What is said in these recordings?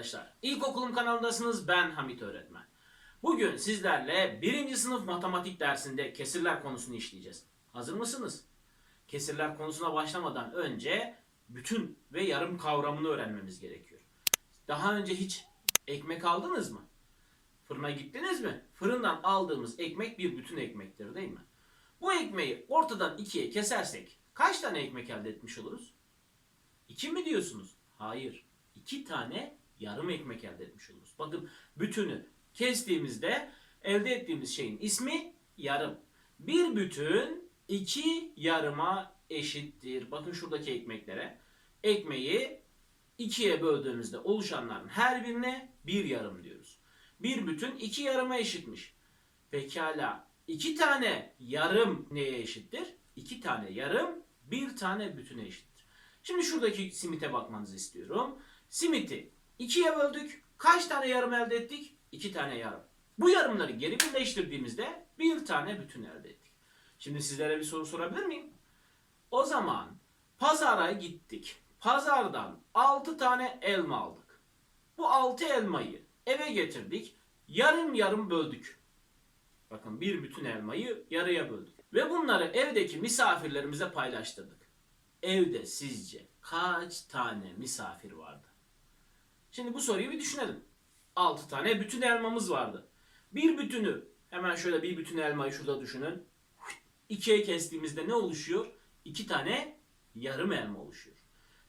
arkadaşlar. İlkokulum kanalındasınız. Ben Hamit Öğretmen. Bugün sizlerle birinci sınıf matematik dersinde kesirler konusunu işleyeceğiz. Hazır mısınız? Kesirler konusuna başlamadan önce bütün ve yarım kavramını öğrenmemiz gerekiyor. Daha önce hiç ekmek aldınız mı? Fırına gittiniz mi? Fırından aldığımız ekmek bir bütün ekmektir değil mi? Bu ekmeği ortadan ikiye kesersek kaç tane ekmek elde etmiş oluruz? İki mi diyorsunuz? Hayır. İki tane yarım ekmek elde etmiş oluruz. Bakın bütünü kestiğimizde elde ettiğimiz şeyin ismi yarım. Bir bütün iki yarıma eşittir. Bakın şuradaki ekmeklere. Ekmeği ikiye böldüğümüzde oluşanların her birine bir yarım diyoruz. Bir bütün iki yarıma eşitmiş. Pekala iki tane yarım neye eşittir? İki tane yarım bir tane bütüne eşittir. Şimdi şuradaki simite bakmanızı istiyorum. Simiti ikiye böldük. Kaç tane yarım elde ettik? İki tane yarım. Bu yarımları geri birleştirdiğimizde bir tane bütün elde ettik. Şimdi sizlere bir soru sorabilir miyim? O zaman pazara gittik. Pazardan 6 tane elma aldık. Bu 6 elmayı eve getirdik. Yarım yarım böldük. Bakın bir bütün elmayı yarıya böldük. Ve bunları evdeki misafirlerimize paylaştırdık. Evde sizce kaç tane misafir vardı? Şimdi bu soruyu bir düşünelim. 6 tane bütün elmamız vardı. Bir bütünü hemen şöyle bir bütün elmayı şurada düşünün. İkiye kestiğimizde ne oluşuyor? İki tane yarım elma oluşuyor.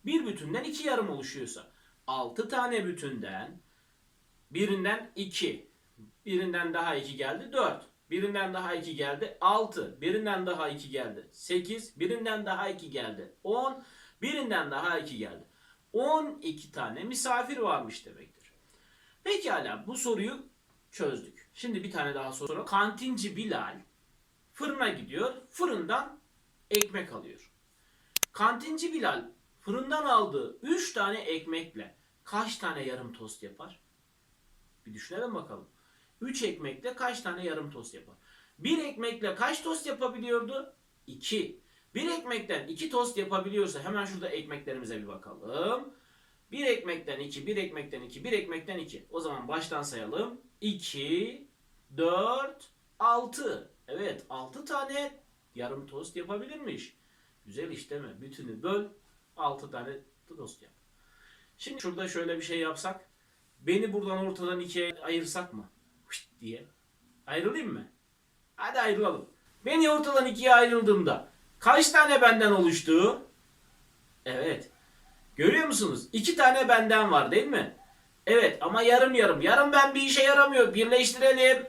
Bir bütünden iki yarım oluşuyorsa 6 tane bütünden birinden 2, birinden daha 2 geldi 4, birinden daha 2 geldi 6, birinden daha 2 geldi 8, birinden daha 2 geldi 10, birinden daha 2 geldi. 12 tane misafir varmış demektir. Pekala bu soruyu çözdük. Şimdi bir tane daha soru. Kantinci Bilal fırına gidiyor. Fırından ekmek alıyor. Kantinci Bilal fırından aldığı 3 tane ekmekle kaç tane yarım tost yapar? Bir düşünelim bakalım. 3 ekmekle kaç tane yarım tost yapar? Bir ekmekle kaç tost yapabiliyordu? 2. Bir ekmekten 2 tost yapabiliyorsa hemen şurada ekmeklerimize bir bakalım. Bir ekmekten 2, bir ekmekten 2, bir ekmekten 2. O zaman baştan sayalım. 2, 4, 6. Evet 6 tane yarım tost yapabilirmiş. Güzel iş değil mi? Bütünü böl 6 tane tost yap. Şimdi şurada şöyle bir şey yapsak. Beni buradan ortadan ikiye ayırsak mı? Hışt diye. Ayrılayım mı? Hadi ayrılalım. Beni ortadan ikiye ayrıldığımda kaç tane benden oluştu? Evet. Görüyor musunuz? İki tane benden var değil mi? Evet ama yarım yarım. Yarım ben bir işe yaramıyor. Birleştirelim.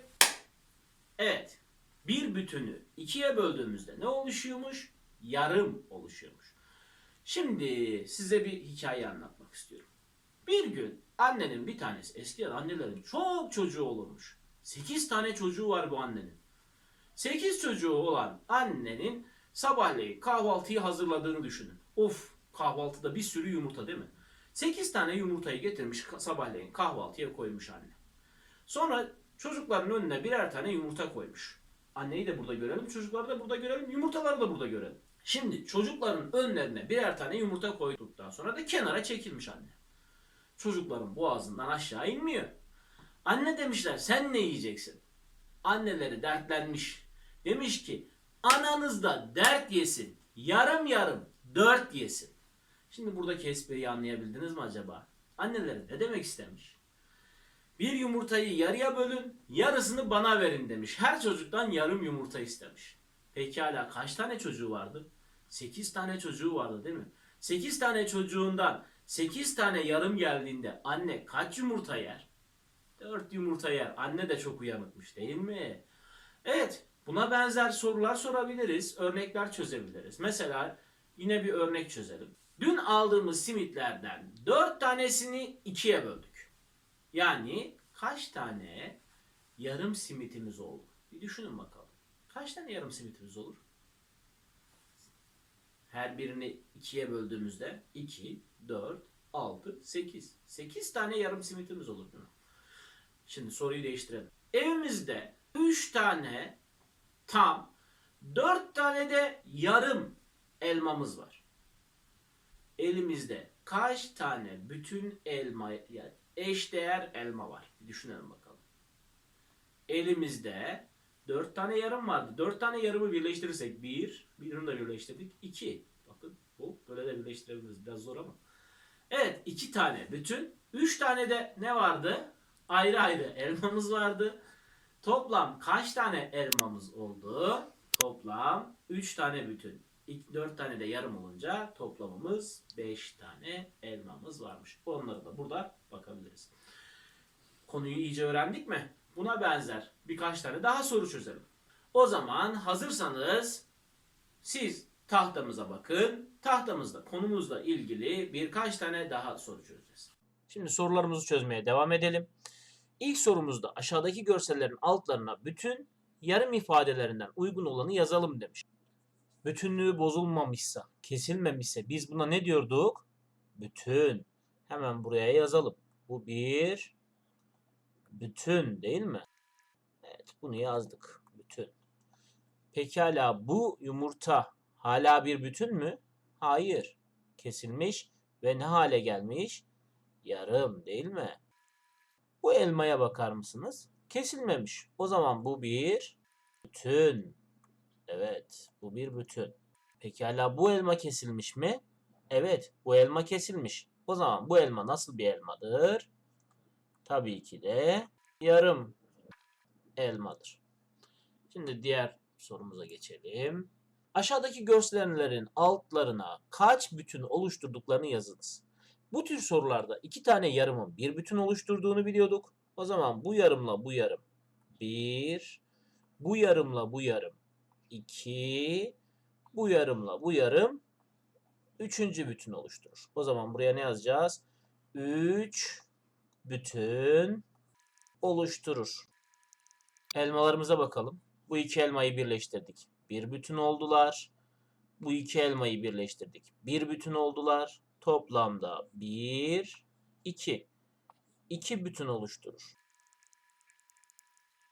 Evet. Bir bütünü ikiye böldüğümüzde ne oluşuyormuş? Yarım oluşuyormuş. Şimdi size bir hikaye anlatmak istiyorum. Bir gün annenin bir tanesi, eskiden annelerin çok çocuğu olurmuş. 8 tane çocuğu var bu annenin. 8 çocuğu olan annenin sabahleyin kahvaltıyı hazırladığını düşünün. Of kahvaltıda bir sürü yumurta değil mi? 8 tane yumurtayı getirmiş sabahleyin kahvaltıya koymuş anne. Sonra çocukların önüne birer tane yumurta koymuş. Anneyi de burada görelim, çocukları da burada görelim, yumurtaları da burada görelim. Şimdi çocukların önlerine birer tane yumurta koyduktan sonra da kenara çekilmiş anne. Çocukların boğazından aşağı inmiyor. Anne demişler sen ne yiyeceksin? Anneleri dertlenmiş. Demiş ki ananız da dert yesin. Yarım yarım dört yesin. Şimdi buradaki espriyi anlayabildiniz mi acaba? Anneleri ne demek istemiş? Bir yumurtayı yarıya bölün, yarısını bana verin demiş. Her çocuktan yarım yumurta istemiş. Pekala kaç tane çocuğu vardı? 8 tane çocuğu vardı değil mi? 8 tane çocuğundan 8 tane yarım geldiğinde anne kaç yumurta yer? 4 yumurta yer. Anne de çok uyanıkmış değil mi? Evet, buna benzer sorular sorabiliriz, örnekler çözebiliriz. Mesela yine bir örnek çözelim. Dün aldığımız simitlerden 4 tanesini ikiye böldük. Yani kaç tane yarım simitimiz oldu? Bir düşünün bakalım. Kaç tane yarım simitimiz olur? Her birini ikiye böldüğümüzde 2, 4, 6, 8. 8 tane yarım simitimiz olur? Şimdi soruyu değiştirelim. Evimizde 3 tane tam, 4 tane de yarım elmamız var. Elimizde kaç tane bütün elma, yani eşdeğer elma var. Bir düşünelim bakalım. Elimizde 4 tane yarım vardı. 4 tane yarımı birleştirirsek 1, birini de birleştirdik 2. Bakın bu böyle de birleştirebiliriz. Biraz zor ama. Evet 2 tane bütün. 3 tane de ne vardı? Ayrı ayrı elmamız vardı. Toplam kaç tane elmamız oldu? Toplam 3 tane bütün. 4 tane de yarım olunca toplamımız 5 tane elmamız varmış. Onları da burada bakabiliriz. Konuyu iyice öğrendik mi? Buna benzer birkaç tane daha soru çözelim. O zaman hazırsanız siz tahtamıza bakın. Tahtamızda konumuzla ilgili birkaç tane daha soru çözeceğiz. Şimdi sorularımızı çözmeye devam edelim. İlk sorumuzda aşağıdaki görsellerin altlarına bütün yarım ifadelerinden uygun olanı yazalım demiş. Bütünlüğü bozulmamışsa, kesilmemişse biz buna ne diyorduk? Bütün. Hemen buraya yazalım. Bu bir bütün değil mi? Evet bunu yazdık. Bütün. Pekala bu yumurta hala bir bütün mü? Hayır. Kesilmiş ve ne hale gelmiş? Yarım değil mi? Bu elmaya bakar mısınız? Kesilmemiş. O zaman bu bir bütün. Evet, bu bir bütün. Pekala bu elma kesilmiş mi? Evet, bu elma kesilmiş. O zaman bu elma nasıl bir elmadır? Tabii ki de yarım elmadır. Şimdi diğer sorumuza geçelim. Aşağıdaki görsellerin altlarına kaç bütün oluşturduklarını yazınız. Bu tür sorularda iki tane yarımın bir bütün oluşturduğunu biliyorduk. O zaman bu yarımla bu yarım bir, bu yarımla bu yarım iki, bu yarımla bu yarım üçüncü bütün oluşturur. O zaman buraya ne yazacağız? 3 bütün oluşturur. Elmalarımıza bakalım. Bu iki elmayı birleştirdik. Bir bütün oldular. Bu iki elmayı birleştirdik. Bir bütün oldular. Toplamda 1, 2. 2 bütün oluşturur.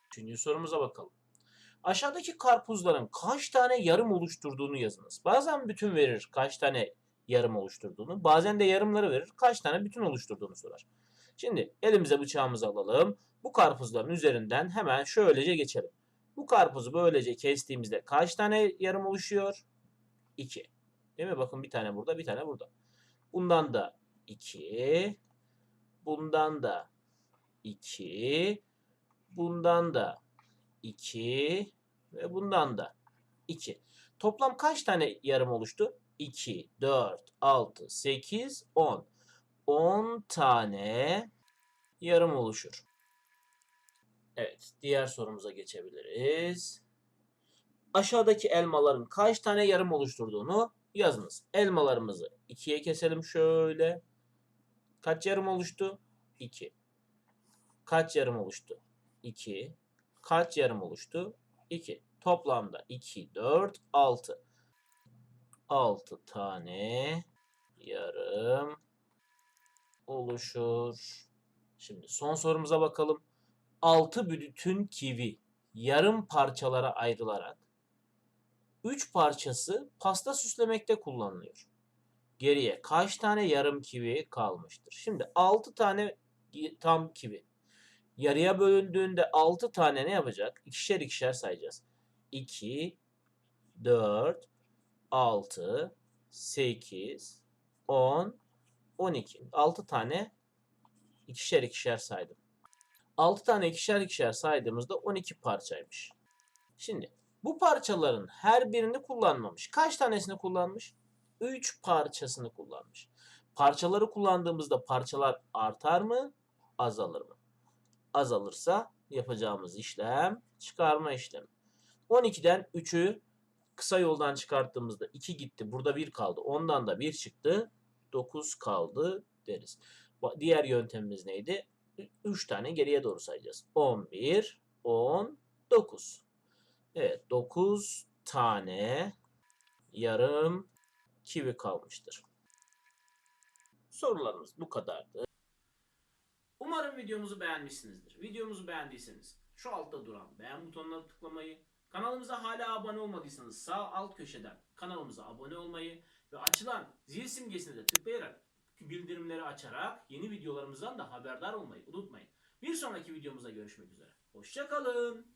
Üçüncü sorumuza bakalım. Aşağıdaki karpuzların kaç tane yarım oluşturduğunu yazınız. Bazen bütün verir kaç tane yarım oluşturduğunu. Bazen de yarımları verir kaç tane bütün oluşturduğunu sorar. Şimdi elimize bıçağımızı alalım. Bu karpuzların üzerinden hemen şöylece geçelim. Bu karpuzu böylece kestiğimizde kaç tane yarım oluşuyor? 2. Değil mi? Bakın bir tane burada, bir tane burada. Bundan da 2. Bundan da 2. Bundan da 2 ve bundan da 2. Toplam kaç tane yarım oluştu? 2, 4, 6, 8, 10. 10 tane yarım oluşur. Evet, diğer sorumuza geçebiliriz. Aşağıdaki elmaların kaç tane yarım oluşturduğunu yazınız. Elmalarımızı ikiye keselim şöyle. Kaç yarım oluştu? 2. Kaç yarım oluştu? 2. Kaç yarım oluştu? 2. Toplamda 2, 4, 6. 6 tane yarım oluşur. Şimdi son sorumuza bakalım. 6 bütün kivi yarım parçalara ayrılarak 3 parçası pasta süslemekte kullanılıyor. Geriye kaç tane yarım kivi kalmıştır? Şimdi 6 tane tam kivi. Yarıya bölündüğünde 6 tane ne yapacak? İkişer ikişer sayacağız. 2, 4, 6, 8, 10, 12. 6 tane ikişer ikişer saydım. 6 tane ikişer ikişer saydığımızda 12 parçaymış. Şimdi bu parçaların her birini kullanmamış. Kaç tanesini kullanmış? 3 parçasını kullanmış. Parçaları kullandığımızda parçalar artar mı? Azalır mı? Azalırsa yapacağımız işlem çıkarma işlemi. 12'den 3'ü kısa yoldan çıkarttığımızda 2 gitti. Burada 1 kaldı. Ondan da 1 çıktı. 9 kaldı deriz. Diğer yöntemimiz neydi? 3 tane geriye doğru sayacağız. 11, 10, 9. Evet 9 tane yarım kivi kalmıştır. Sorularımız bu kadardı. Umarım videomuzu beğenmişsinizdir. Videomuzu beğendiyseniz şu altta duran beğen butonuna tıklamayı, kanalımıza hala abone olmadıysanız sağ alt köşeden kanalımıza abone olmayı ve açılan zil simgesine de tıklayarak bildirim bildirimleri açarak yeni videolarımızdan da haberdar olmayı unutmayın. Bir sonraki videomuzda görüşmek üzere. Hoşçakalın.